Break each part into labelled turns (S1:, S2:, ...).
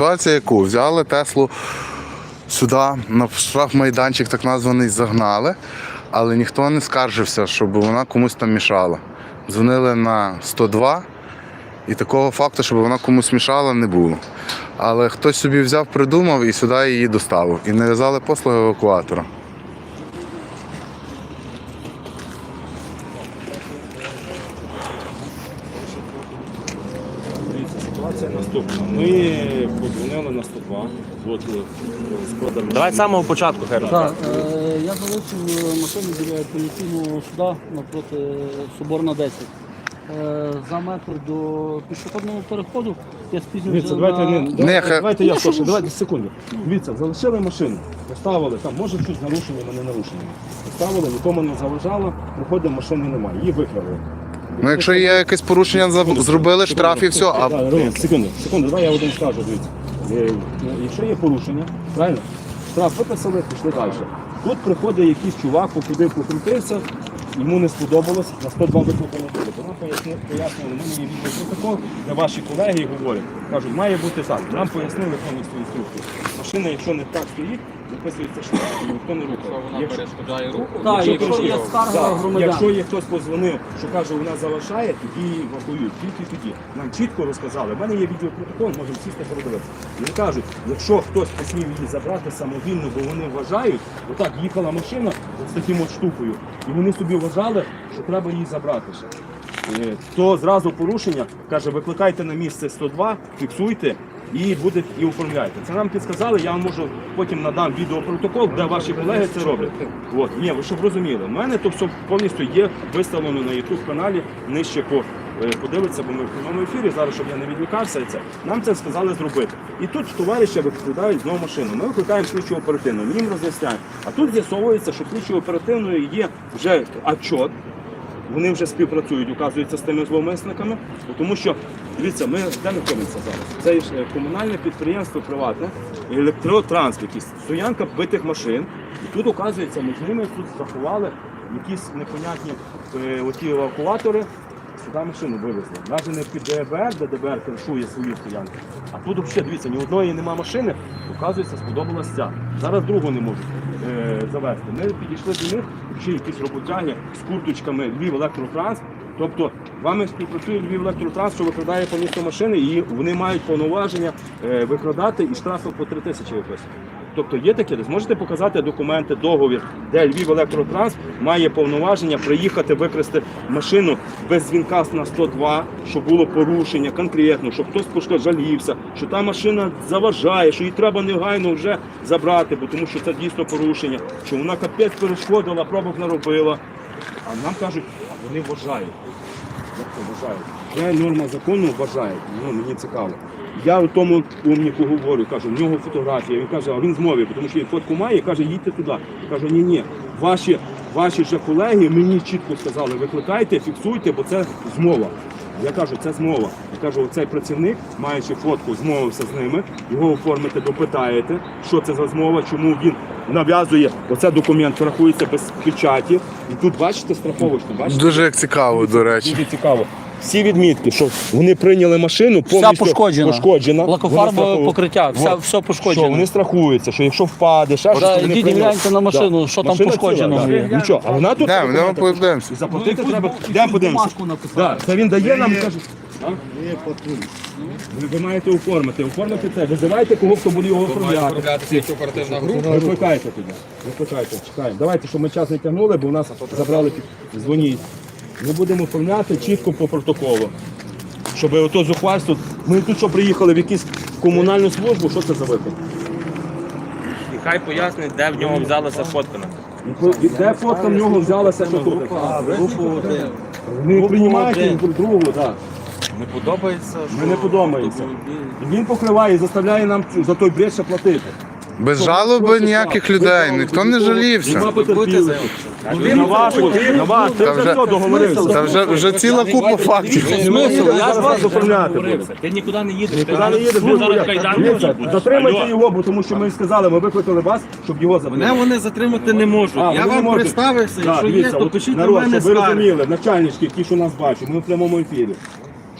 S1: Ситуація яку? Взяли Теслу сюди, на штрафмайданчик так названий, загнали, але ніхто не скаржився, щоб вона комусь там мішала. Дзвонили на 102, і такого факту, щоб вона комусь мішала, не було. Але хтось собі взяв, придумав і сюди її доставив. І нав'язали послуги евакуатора.
S2: Дивіться, ситуація наступна. Ми подзвонили на 102. От, е, з кодом.
S3: Давай з самого початку, хай
S4: Так, е, я залишив е, машину біля поліційного суда напроти Соборна 10. Е, За метр до пішохідного переходу я спізнювався
S2: Дивіться, давайте,
S4: на...
S2: не, давайте я прошу, давайте секунду. Дивіться, залишили машину, поставили, там може щось нарушення, не нарушення. Поставили, нікому не заважало, приходить, машини немає, її викрали.
S1: Ну, якщо є якесь порушення, за- зробили штраф і все. А
S2: Роман, секунду, секунду, давай я один скажу, дивіться. Е, Якщо є порушення, правильно? Штраф виписали, пішли далі. Тут приходить якийсь чувак, походив, покрутився, йому не сподобалось, на 102 викликали буде. Вона пояснили, пояснила, в мене є відеопротокол, де ваші колеги говорять, кажуть, має бути так. Нам пояснили повністю інструкцію. Машина, якщо не так стоїть, виписується штраф, і ніхто не рухає. Якщо-
S5: перешкоджає руху.
S4: Так, якщо є
S2: перешкоджає.
S4: скарга
S2: Так,
S4: громадян.
S2: Якщо є хтось позвонив, що каже, вона заважає, тоді її вахують, тільки тоді. Нам чітко розказали, в мене є відеопротокол, можемо сісти передивитися. Вони кажуть, якщо хтось посмів її забрати самовільно, бо вони вважають, отак їхала машина з таким от штукою, і вони собі вважали, що треба її забрати ще. Е, То зразу порушення, каже, викликайте на місце 102, фіксуйте і буде і оформляйте. Це нам підсказали, я вам можу потім надам відеопротокол, де ваші колеги це роблять. От, ні, ви щоб розуміли, в мене то все повністю є виставлено на YouTube каналі нижче по. е, Подивиться, бо ми в прямому ефірі, зараз, щоб я не відвікався, це нам це сказали зробити. І тут товариша викладають знову машину. Ми викликаємо слідчу оперативну, ми їм роз'ясняємо. А тут з'ясовується, що слідчою оперативною є вже отчот, вони вже співпрацюють, указується з тими зловмисниками, тому що дивіться, ми де знаходимося зараз? Це ж е, комунальне підприємство приватне, електротранс, якийсь стоянка битих машин. І тут указується, між ними тут страхували якісь непонятні е, оті евакуатори. Сюди машину вивезли. Навіть не під ДБР, де ДБР кришує свою стоянку. А тут взагалі, дивіться, ні одної нема машини, оказується, сподобалась ця. Зараз другу не можуть завести. Ми підійшли до них, ще якісь роботяги з курточками Львів електротранс. Тобто вами співпрацює Львів електротранс, що викрадає по машини, і вони мають повноваження е, викрадати і штрафи по 3 тисячі виписувати. Тобто є таке, десь можете показати документи, договір, де Львів електротранс має повноваження приїхати викрасти машину без дзвінка на 102, щоб було порушення конкретно, щоб хтось пошкоджалився, що та машина заважає, що її треба негайно вже забрати, бо тому що це дійсно порушення, що вона капець перешкодила, пробок наробила. А нам кажуть, а вони вважають. Як це вважають? Це норма закону вважають. Ну, мені цікаво. Я тому умніку говорю, кажу, в нього фотографія. Він каже, а він змовив, тому що він фотку має каже, їдьте туди. Я кажу, ні, ні, ваші, ваші же колеги мені чітко сказали, викликайте, фіксуйте, бо це змова. Я кажу, це змова. Я кажу, цей працівник, маючи фотку, змовився з ними, його оформите, допитаєте, що це за змова, чому він нав'язує, оце документ рахується без печаті. І тут бачите страховочку, бачите?
S1: дуже цікаво, до речі.
S2: Дуже цікаво. Всі відмітки, що вони прийняли машину, повністю
S4: пошкоджена.
S2: пошкоджена.
S4: Лакофарбове
S2: Вони страхують.
S4: покриття, все-
S2: Вот.
S4: все пошкоджено.
S2: Що вони страхуються, що якщо впаде, ще щось,
S4: Да,
S2: то вони
S4: гляньте на машину, що там
S2: Машина
S4: пошкоджено
S2: ціла,
S4: є.
S2: да. Нічого, а вона тут
S1: Де, ми
S2: документи-
S1: подивимося.
S2: Заплатити
S4: Ну,
S2: треба. Йдемо подивимося. Да, це він дає нам каже. а? Ви, ви маєте оформити. Оформити це. Визивайте кого, хто буде його оформляти. Викликайте тоді. Викликайте, чекаємо. Давайте, щоб ми час не тягнули, бо у нас забрали під дзвоніть. Ми будемо оформляти чітко по протоколу. Щоб ото зухвальство. Ми тут що приїхали в якусь комунальну службу, що це за випадок?
S3: І хай пояснить, де в нього взялася фоткана.
S2: І Де фотка в нього взялася, що тут? Вони приймають один другу, так.
S3: Не подобається,
S2: Ми не подобається. Він покриває і заставляє нам за той бред ще платити.
S1: Без жалоби ніяких людей, ніхто не жалівся.
S2: На вашу, на вас, ти
S1: Та
S2: вже
S1: вже-
S2: все договорився.
S1: Це вже, вже ціла купа фактів.
S2: Смисл, я з вас оформляти.
S3: Ти нікуди не їдеш.
S2: Нікуди не їдеш,
S3: Ну, зараз кайдан
S2: Дивіться,
S3: буде.
S2: Затримайте його, бо тому що ми сказали, ми викликали вас, щоб його
S6: Мене
S2: забрати.
S6: вони затримати не можуть.
S2: А,
S6: я
S2: ви не
S6: вам
S2: можете.
S6: представився,
S2: Да,
S6: якщо є,
S2: дивіться,
S6: то
S2: от
S6: пишіть на
S2: народ,
S6: мене
S2: щоб ви
S6: скарги.
S2: розуміли, начальнички, ті, що нас бачать, ми в прямому ефірі.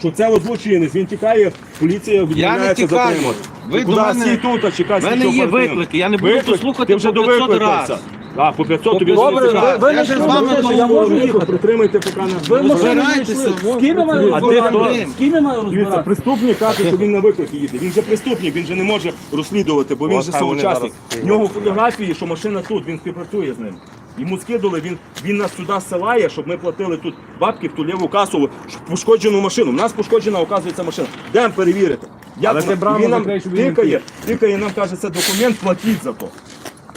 S2: Що це от злочинець, він тікає, поліція відмовляється
S3: тікаю.
S2: затримати.
S3: Ви
S2: Ти
S3: до
S2: куди
S3: мене-
S2: стій тут, а чекай
S3: В мене
S2: слідчого
S3: є
S2: оперативного?
S3: виклики, я не буду тут слухати
S2: Ти вже
S3: по 500
S2: довикликався.
S3: раз.
S2: А, по 500 тобі
S4: Добре, ви- ви
S3: Я
S4: не
S3: ж з вами
S4: що я можу їхати.
S2: Притримайте, поки не
S4: Ви в не
S3: Розбирайтеся,
S4: йшли. З ким я маю
S2: А ти
S4: розбиратися?
S2: хто?
S4: З ким я маю
S2: Дивіться,
S4: розбиратися?
S2: преступник каже, що він на виклик їде. Він же преступник, він же не може розслідувати, бо він
S3: От
S2: же
S3: хай вони
S2: соучасник.
S3: зараз
S2: В нього фотографії, що машина тут, він співпрацює з ним. Йому скидали, він, він нас сюди зсилає, щоб ми платили тут бабки в ту ліву касу, пошкоджену машину. У нас пошкоджена, оказується, машина. Йдемо перевірити. Як Але вона- він нам він тикає, тикає, нам каже, це документ, платіть за то.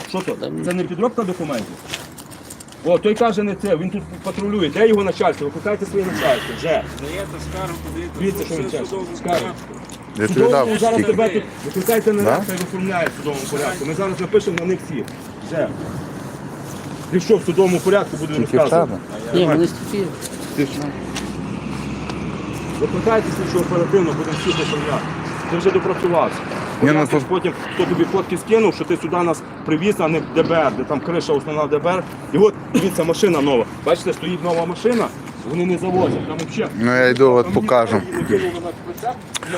S2: Що то? Це не підробка документів? О, той каже не це, він тут патрулює. Де його начальство? Викликайте своє начальство. Вже. Дивіться, що він чесно. Скажуть.
S1: Я тобі дав
S2: Судовому зараз тебе тут викликайте на
S1: Да?
S2: хай оформляє в судовому порядку. Ми зараз напишемо на них всі. Вже. Якщо в судовому порядку буде розказувати.
S4: Ні, мене стільки.
S2: Викликайте слідчо оперативно, будемо всі оформляти. Ти вже допрацювався.
S1: Ні, ну, то-
S2: Потім хто тобі фотки скинув, що ти сюди нас привіз, а не в ДБР, де там криша основна ДБР. І от дивіться, машина нова. Бачите, стоїть нова машина, вони не завозять. Там взагалі.
S1: Ну я йду, от покажу.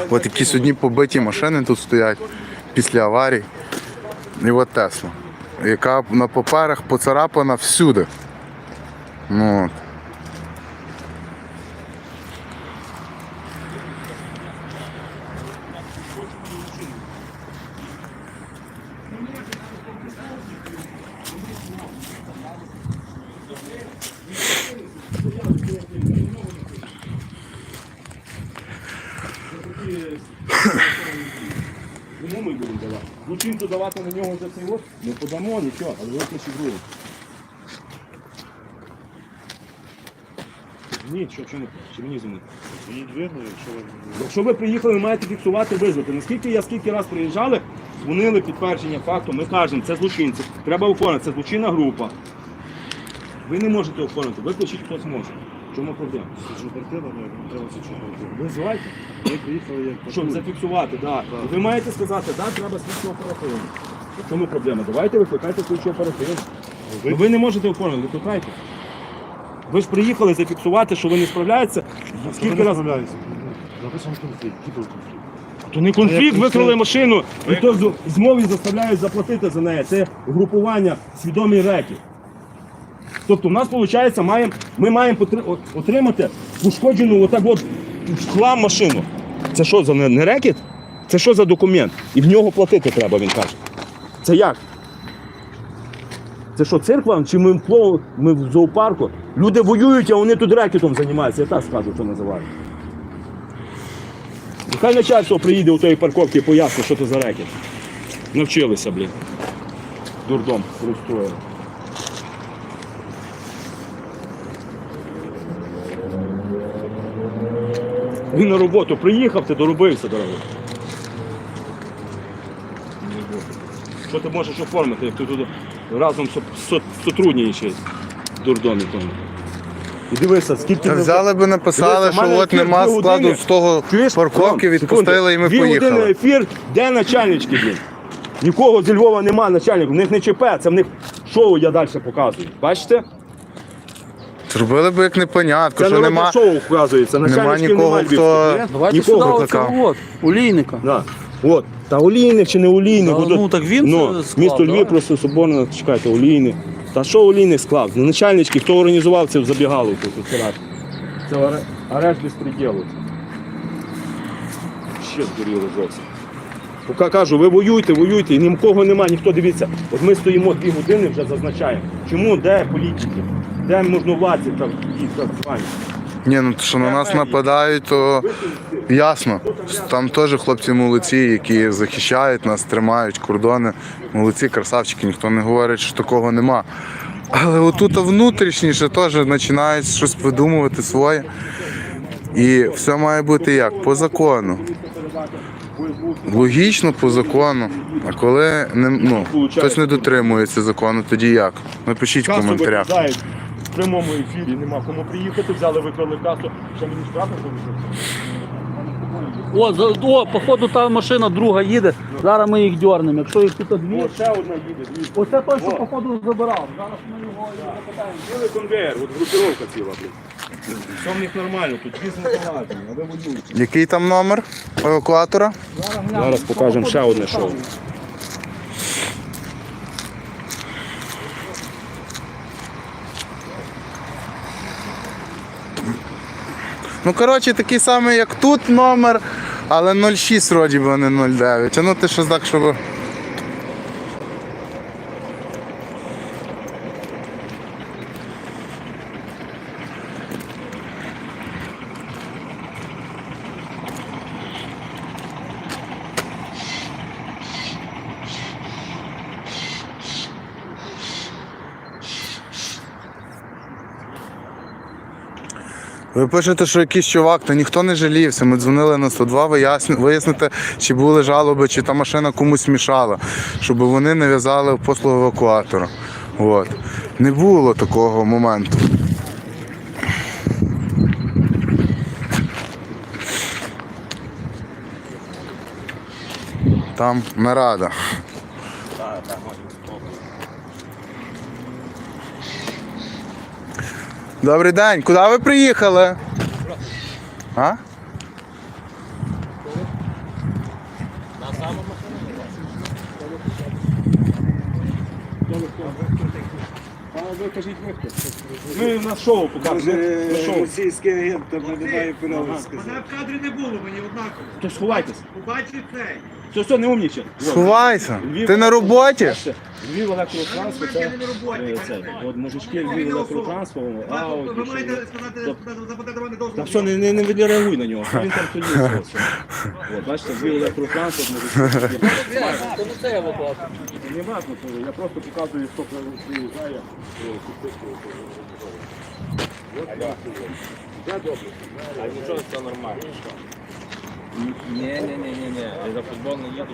S1: От якісь одні побиті машини тут стоять після аварій. І от Тесла, яка на паперах поцарапана всюди. Ну, от.
S2: Кому ми будемо давати? Злочинцю давати на нього за цей от? Не подамо нічого, але виключи другу. Ні, що, що не чи мені дзвонити? Якщо ви приїхали, ви маєте фіксувати визвати. Наскільки я скільки раз приїжджали, дзвонили підтвердження факту, ми кажемо, це злочинці. Треба оформити, це злочинна група. Ви не можете оформити, виключіть хтось може. Чому проблема? Визивайте.
S5: Ми приїхали як
S2: Щоб зафіксувати, так. Ви маєте сказати, так, треба слідчу оперативну. В чому проблема? Давайте викликайте слідчу оперативну. Ну, ви не можете оформити, викликайте. Ви ж приїхали зафіксувати, що ви не справляєтеся. Скільки разів?
S5: Написано конфлікт. Який був конфлікт?
S2: То не конфлікт, викрали машину, і то змові заставляють заплатити за неї. Це групування свідомий рекет. Тобто в нас виходить, маємо, ми маємо отримати пошкоджену отак от хлам машину. Це що за не, рекет? Це що за документ? І в нього платити треба, він каже. Це як? Це що, церква? Чи ми, в ми в зоопарку? Люди воюють, а вони тут рекетом займаються. Я так скажу, що називають. Нехай начальство приїде у тої парковки і пояснить, що це за рекет. Навчилися, блін. Дурдом розстроїли. Він на роботу приїхав, ти доробився, дорогой. Що ти можеш оформити, як ти тут разом со- со- в дурдомі тому. І дивися, скільки
S1: Та
S2: не-
S1: взяли би написали,
S2: Дивися, в
S1: що от
S2: ефір
S1: нема
S2: дві
S1: складу
S2: години.
S1: з того
S2: Чуєш?
S1: парковки,
S2: Ром,
S1: відпустили і ми
S2: секунду. Дві години
S1: поїхали.
S2: ефір, де начальнички, блін? Нікого зі Львова нема начальників, в них не ЧП, це в них шоу я далі показую. Бачите?
S1: Зробили би як непонятко,
S2: Це
S1: що
S2: народне
S1: нема.
S2: шоу вказується, начальничків
S1: нікого,
S2: немає
S1: хто-
S2: ні?
S4: Давайте
S2: Нікого.
S4: сюди
S1: викликав.
S4: оцього от, олійника.
S2: Да. От. Та олійник чи не олійник?
S4: Да,
S2: От
S4: ну, так він
S2: ну,
S4: це склав,
S2: Місто? Львів просто соборно, чекайте, олійник. Та що олійник склав? Ну, начальнички, хто організував цю забігаловку тут вчора? Це аре- арешт безпреділу. Ще здуріли зовсім. Поки кажу, ви воюйте, воюйте, і нікого нема, ніхто дивіться. От ми стоїмо дві години, вже зазначаємо. Чому, де політики? Де можновладці там і так звані?
S1: Ні, ну що на нас нападають, то ясно. Там теж хлопці молодці, які захищають нас, тримають кордони. Молодці, красавчики, ніхто не говорить, що такого нема. Але отут внутрішніше теж починають щось видумувати своє. І все має бути як? По закону. Логічно по закону. А коли не, ну, хтось не дотримується закону, тоді як? Напишіть в коментарях.
S2: В прямому ефірі, нема кому приїхати, взяли, викрали касу, що мені штрафи повезуть.
S4: О, за, о, походу та машина друга їде. Зараз ми їх дьорнемо. Якщо їх тут дві.
S2: О, ще одна їде, дві.
S4: Оце той, що
S2: О.
S4: походу забирав. Зараз ми його і запитаємо.
S2: Цілий конвейер, от групіровка ціла, блін. Все в них нормально, тут бізнес наладжений, але воюють.
S1: Який там номер евакуатора?
S2: Зараз покажемо ще одне шоу.
S1: Ну, коротше, такий самий, як тут номер, але 06 вроді би, а не 09. А ну ти що так, щоб. Ви пишете, що якийсь чувак, та ніхто не жалівся. Ми дзвонили на 102 виясни- вияснити, чи були жалоби, чи та машина комусь мішала, щоб вони не в'язали послугу евакуатора. От. Не було такого моменту. Там нарада. Добрий день, куди ви приїхали? А?
S2: Ви кажіть ви? Ми на шоу покажемо. На шоу.
S5: Російський агент, там немає права сказати.
S6: Мене в кадрі не було, мені однаково.
S2: То сховайтесь.
S6: Побачив цей.
S2: Все, все, не умніче.
S1: Сховайся. Ти на роботі?
S2: Львів електротранспорт, це, е, це, от мужички Львів електротранспорт, а
S6: Ви
S2: от
S6: маєте сказати, запитати мене
S2: Та
S6: дозволу.
S2: все, не, не, не реагуй на нього, він там стоїть. все, все. От, бачите, Львів електротранспорт, мужички.
S4: Це не це евакуатор.
S2: Не важно, я просто показую, хто приїжджає.
S3: Ні, ні, ні, ні, ні. Я за футбол не їду.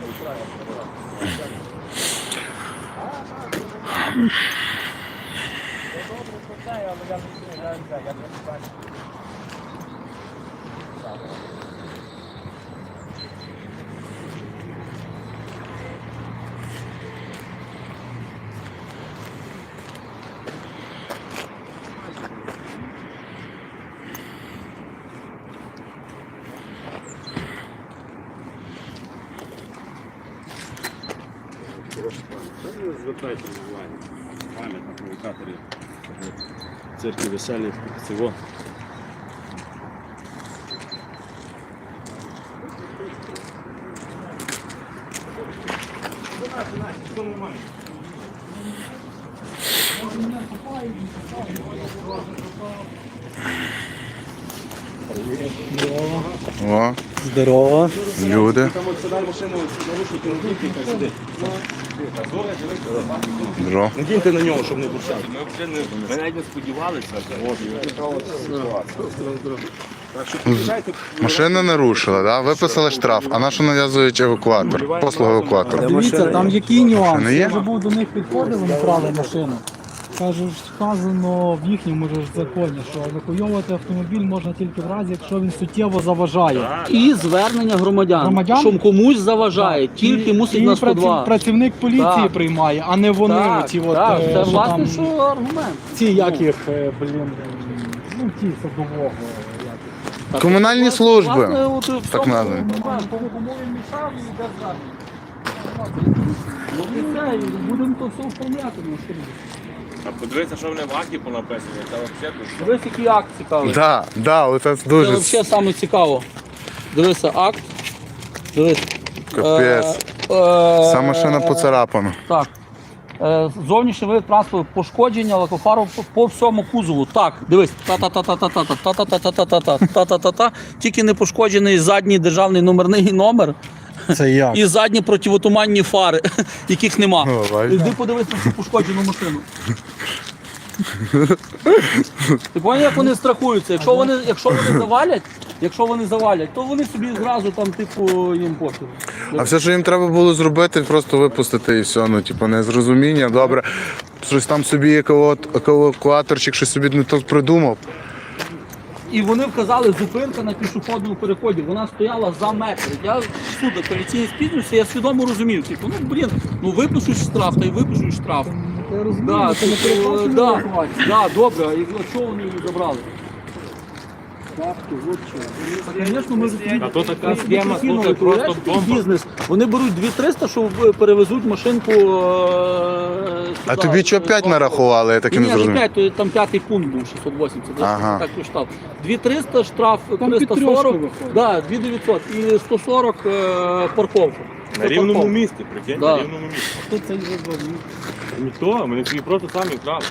S2: Я добре питаю, але я не знаю,
S1: я
S4: не
S1: бачу.
S2: звертайте увагу. Пам'ятник, провокаторів церкви веселі. Хай сюди.
S1: Здорово.
S2: Надіньте на нього, щоб не бурчав.
S3: Ми вже не, ми навіть не сподівалися.
S2: Так.
S1: Машина нарушила, да? виписали штраф, а на що нав'язують евакуатор? Послугу евакуатора.
S7: Дивіться, там який нюанс. Я вже був до них підходив, вони брали машину. Кажуть, вказано в їхньому ж законі, що евакуйовувати автомобіль можна тільки в разі, якщо він суттєво заважає.
S4: І звернення громадян,
S7: Громадян?
S4: що комусь заважає, тільки
S7: І-
S4: мусить
S7: і
S4: на
S7: праці-
S4: 102.
S7: Працівник поліції
S4: Так.
S7: приймає, а не вони
S4: так,
S7: ці от,
S4: так,
S7: е,
S4: це
S7: що
S4: власне,
S7: там,
S4: що аргумент.
S7: ці як їх, е, блін, ну ті садового. як їх.
S4: Так,
S1: Комунальні
S4: власне,
S1: служби,
S4: власне, от в
S1: так
S4: цьому-
S1: названі.
S4: Ну, так, Кому кому він мішав і йде звернення. Ну і все, і будемо то все оформляти. ну, що робити.
S3: А подивися, що вони в акті понаписані. Це взагалі.
S4: Дивись, який акт цікавий.
S1: Да, да, оце
S4: Це
S1: дуже
S4: взагалі саме цікаво. Дивися, акт. Дивись.
S1: капець.
S4: Е, е,
S1: машина поцарапана.
S4: Так. Е, Зовнішній вид транспорту пошкодження лакофару по- по всьому кузову. Так, дивись. Та-та-та-та-та-та-та-та-та-та-та-та-та-та. Тільки не пошкоджений задній державний номерний номер
S7: Це як?
S4: і задні противотуманні фари, яких нема.
S1: Бачиш.
S4: Іди подивись цю пошкоджену машину. Ти поняв, як вони страхуються? Якщо вони, якщо вони завалять, якщо вони завалять, то вони собі зразу там, типу, їм похер.
S1: А все, що їм треба було зробити, просто випустити і все. Ну, типу, незрозуміння, добре. Щось там собі екават- евакуаторчик щось собі не то придумав.
S4: І вони вказали зупинка на пішохідному переході. Вона стояла за метр. Я всюди апеляційний спізнюся, я свідомо розумів. Типу, ну блін, ну випишуть штраф, та й випишуть штраф.
S7: Я розумію,
S4: Да,
S7: це не
S4: типу, да, да, добре, а як- чого вони її забрали? Бабки, от чого. Звісно, ми
S3: А то така схема, слухай, просто бомба.
S4: бізнес. Вони беруть 2300, що перевезуть машинку. е,
S1: А тобі що
S4: е,
S1: 5
S4: в
S1: нарахували, я так і
S4: Ні,
S1: не
S4: не
S1: зрозумів.
S4: 5, то там п'ятий пункт був 680, я
S1: Ага.
S4: так прочитав. 2300 штраф,
S7: Там під
S4: 340,
S7: трьошку
S4: да, 2900 і 140 е, парковка.
S3: На рівному
S4: Парковка.
S3: місці, прикинь,
S4: Да.
S3: на рівному місці.
S7: Хто це зробив?
S3: Ніхто, вони собі просто самі вкрали.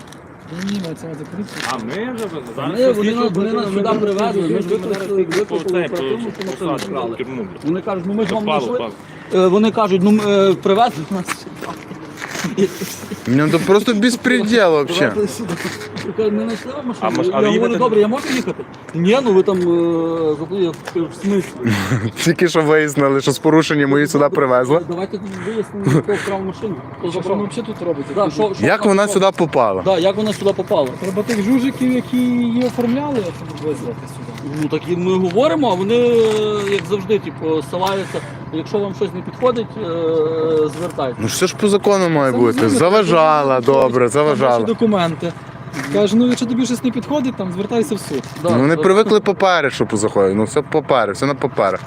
S7: Ні, ми це закрити.
S3: А ми вже зараз
S4: Вони,
S3: це
S4: вони, нас- вони нас сюди привезли, ми ж
S3: випустили,
S4: викликали
S3: про
S4: оперативну, що машину вкрали. Вони кажуть, ну ми ж вам
S3: впало.
S4: Е, Вони кажуть, ну е, привезли нас сюди.
S1: Ну то просто безпреділ вообще.
S4: Сюди. Я
S3: А
S4: говорю, добре, я можу їхати? Ні, ну ви там е, заплатили. в смислі.
S1: Тільки що вияснили, що з порушенням її сюди привезли.
S4: Давайте вияснимо, хто вкрав машину. Хто
S7: Що ви
S4: забрав.
S7: взагалі тут робите?
S4: Да, що- що
S1: Як вона сюди попала?
S4: Да, як вона сюди попала?
S7: Треба тих жужиків, які її оформляли, визвати сюди.
S4: Ну так і ми говоримо, а вони, е, як завжди, типу, ссилаються. Якщо вам щось не підходить, е, звертайтеся.
S1: Ну все ж по закону має бути. Заважала, добре, заважала.
S7: документи. Каже, ну якщо тобі щось не підходить, там звертайся в суд.
S4: Да,
S1: Ну вони
S4: да.
S1: привикли папери, що позаходять. Ну все папери, все на паперах.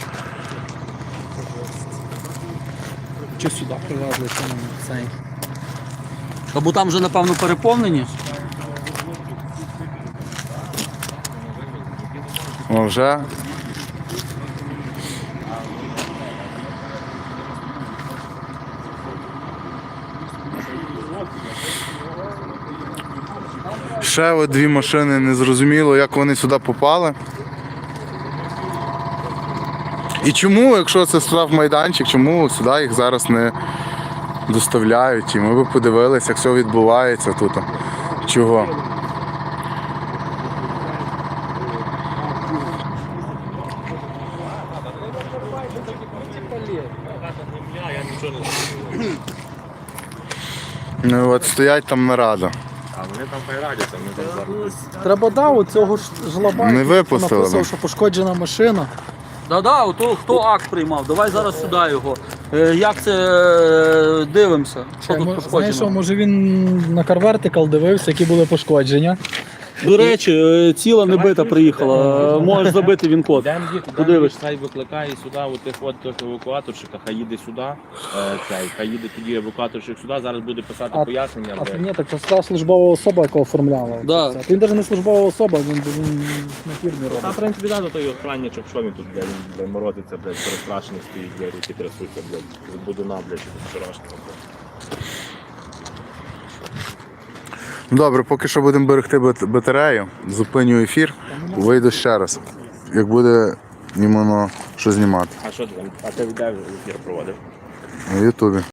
S7: Чи сюди привезли там цей.
S4: Або там вже, напевно, переповнені.
S1: Ну вже. Ще от дві машини незрозуміло, як вони сюди попали. І чому, якщо це штрафмайданчик, чому сюди їх зараз не доставляють? І ми би подивилися, як все відбувається тут. Чого? Ну от стоять там нарада.
S3: Вони там хайрадяться, ми там зараз.
S7: Треба да, у цього ж жлоба,
S1: Не
S7: який
S1: випустили,
S7: написав,
S1: да.
S7: що пошкоджена машина.
S4: Да-да, ото хто акт приймав? Давай зараз сюди його. Е, як це е, дивимося? Що тут
S7: Знаєш, що,
S4: пошкоджено?
S7: може він на карвертикал дивився, які були пошкодження.
S4: До речі, е, ціла не бита приїхала. Е, Можеш забити він код.
S3: Йдемо їх,
S4: Подивишся.
S3: Хай викликає сюди у тих от тих евакуаторщика, хай їде сюди, е, цей, хай їде тоді евакуаторщик сюди, зараз буде писати
S7: А-
S3: пояснення.
S7: А
S3: блядь.
S7: ні, так це та службова особа, яка оформляла.
S4: Да.
S7: Це. Він навіть не службова особа, він, він на фірмі
S3: Та, в
S7: робить.
S3: принципі, да, до той охранничок, що він тут, блядь, він, блядь, морозиться, блядь, перестрашений стоїть, блядь, руки трясуться, блядь, з будуна, блядь, вчорашнього, блядь.
S1: Добре, поки що будемо берегти батарею, зупиню ефір, вийду ще раз. Як буде іменно що знімати
S3: А що ти там? А ти де ефір проводив?
S1: на Ютубі.